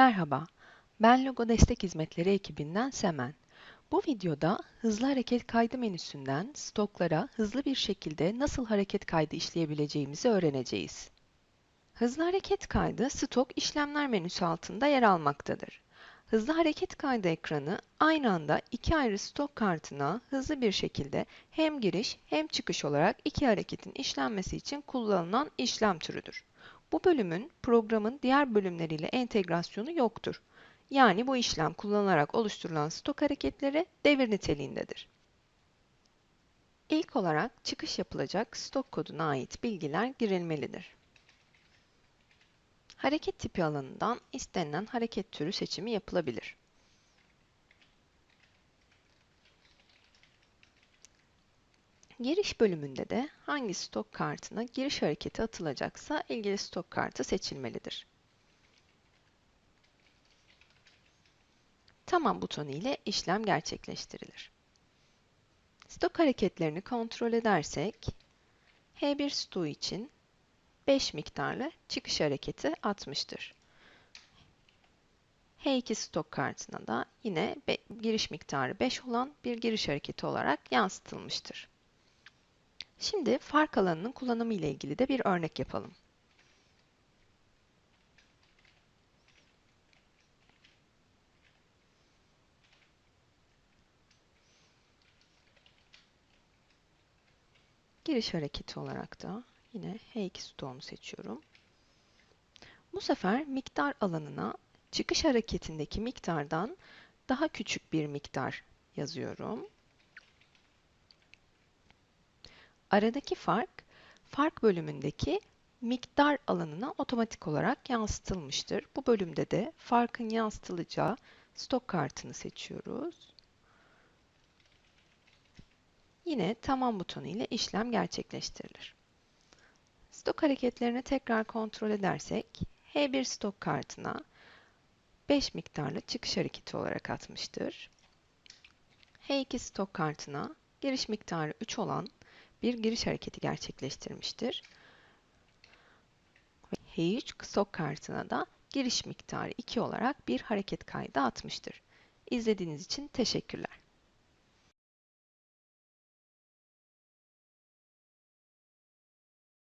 Merhaba, ben Logo Destek Hizmetleri ekibinden Semen. Bu videoda hızlı hareket kaydı menüsünden stoklara hızlı bir şekilde nasıl hareket kaydı işleyebileceğimizi öğreneceğiz. Hızlı hareket kaydı stok işlemler menüsü altında yer almaktadır. Hızlı hareket kaydı ekranı aynı anda iki ayrı stok kartına hızlı bir şekilde hem giriş hem çıkış olarak iki hareketin işlenmesi için kullanılan işlem türüdür. Bu bölümün programın diğer bölümleriyle entegrasyonu yoktur. Yani bu işlem kullanılarak oluşturulan stok hareketleri devir niteliğindedir. İlk olarak çıkış yapılacak stok koduna ait bilgiler girilmelidir. Hareket tipi alanından istenilen hareket türü seçimi yapılabilir. Giriş bölümünde de hangi stok kartına giriş hareketi atılacaksa ilgili stok kartı seçilmelidir. Tamam butonu ile işlem gerçekleştirilir. Stok hareketlerini kontrol edersek, H1 stoğu için 5 miktarlı çıkış hareketi atmıştır. H2 stok kartına da yine giriş miktarı 5 olan bir giriş hareketi olarak yansıtılmıştır. Şimdi fark alanının kullanımı ile ilgili de bir örnek yapalım. Giriş hareketi olarak da yine H2 stoğunu seçiyorum. Bu sefer miktar alanına çıkış hareketindeki miktardan daha küçük bir miktar yazıyorum. Aradaki fark, fark bölümündeki miktar alanına otomatik olarak yansıtılmıştır. Bu bölümde de farkın yansıtılacağı stok kartını seçiyoruz. Yine tamam butonu ile işlem gerçekleştirilir. Stok hareketlerini tekrar kontrol edersek, H1 stok kartına 5 miktarlı çıkış hareketi olarak atmıştır. H2 stok kartına giriş miktarı 3 olan bir giriş hareketi gerçekleştirmiştir. H3 stok kartına da giriş miktarı 2 olarak bir hareket kaydı atmıştır. İzlediğiniz için teşekkürler.